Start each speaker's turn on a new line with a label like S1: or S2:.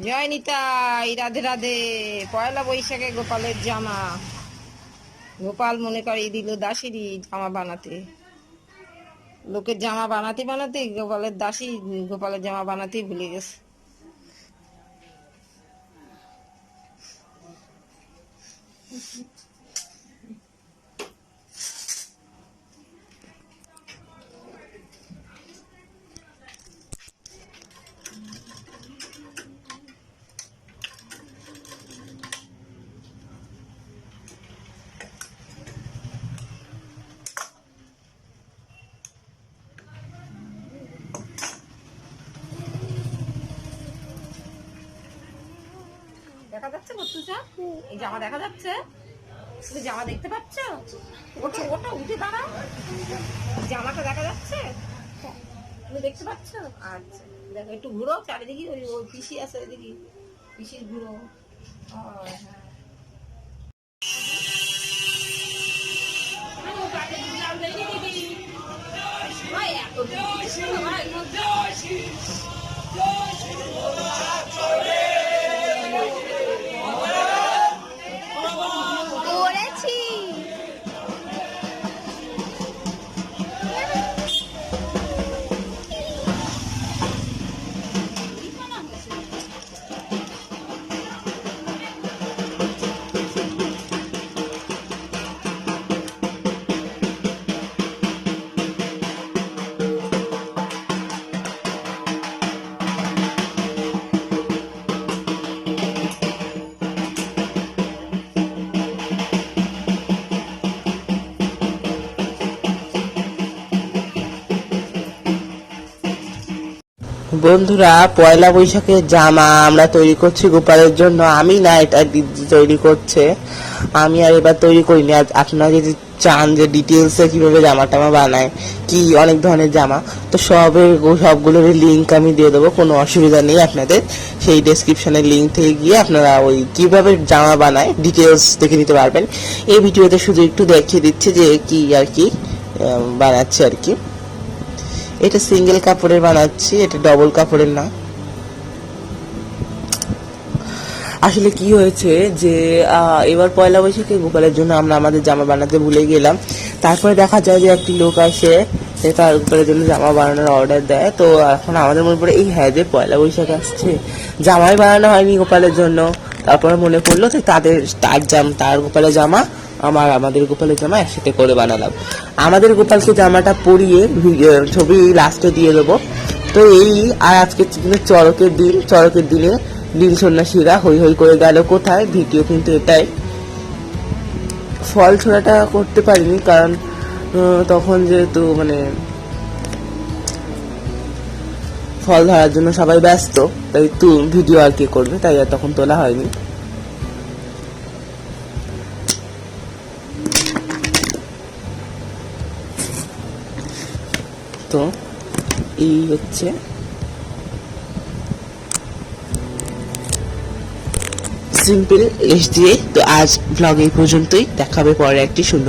S1: জয় নিতাই রাধে রাধে। পয়লা বৈশাখে গোপালের জামা। গোপাল মনে করে দিল দাসেরই জামা বানাতে। লোকের জামা বানাতে বানাতে গোপালের দাসী গোপালের জামা বানাতেই ভুলে গেছে। দেখা যাচ্ছে বস্তুটা এই জামা দেখা যাচ্ছে। তুমি জামা দেখতে পাচ্ছ? ওটা ওটা উঠে দাঁড়াও। জামাটা দেখা যাচ্ছে? তুমি দেখতে পাচ্ছ? আচ্ছা দেখো, একটু ঘুরো চারিদিকে, ওই ওই পিসি আছে ওইদিকে, পিসির ঘুরো। হ্যাঁ।
S2: বন্ধুরা, পয়লা বৈশাখের জামা আমরা তৈরি করছি গোপালের জন্য। আমি না, এটা দিদি তৈরি করছে। আমি আর এবার তৈরি করিনি। আর আপনারা যদি চান যে ডিটেলসে কীভাবে জামা টামা বানায়, কি অনেক ধরনের জামা, তো সবের সবগুলোর লিঙ্ক আমি দিয়ে দেবো। কোনো অসুবিধা নেই আপনাদের। সেই ডেসক্রিপশনের লিঙ্ক থেকে গিয়ে আপনারা ওই কীভাবে জামা বানায় ডিটেলস দেখে নিতে পারবেন। এই ভিডিওতে শুধু একটু দেখিয়ে দিচ্ছে যে কি আর কি বানাচ্ছে আর কি। এটা সিঙ্গেল কাপড়ের বানাচ্ছি, এটা ডবল কাপড়ের না। আসলে কি হয়েছে যে এবার পয়লা বৈশাখে গোপালের জন্য আমরা আমাদের জামা বানাতে ভুলে গেলাম। তারপরে দেখা যায় যে একটি লোক আসে, সে তার গোপালের জন্য জামা বানানোর অর্ডার দেয়। তো এখন আমাদের মনে পড়ে, এই হ্যাঁ যে পয়লা বৈশাখ আসছে, জামাই বানানো হয়নি গোপালের জন্য। তারপরে মনে পড়ল তাদের, তার জাম, তার গোপালের জামা আমার, আমাদের গোপালের জামা একসাথে করে বানালাম। আমাদের গোপালকে জামাটা পরিয়ে ছবি লাস্টে দিয়ে দেবো। তো এই, আর আজকে দিনে চড়কের দিন, চড়কের দিনে নীল সন্ন্যাসীরা হই হই করে গেল কোথায়? ভিডিও কিন্তু এটাই। ফল ছোড়াটা করতে পারিনি কারণ তখন যেহেতু মানে ফল ধরার জন্য সবাই ব্যস্ত, তাই ভিডিও আর কি করবে, তাই আর তখন তোলা হয়নি। তো এই হচ্ছে। সিম্পল এস দিয়ে তো আজ ব্লগ এই পর্যন্তই। দেখাবে পরে একটি সুন্দর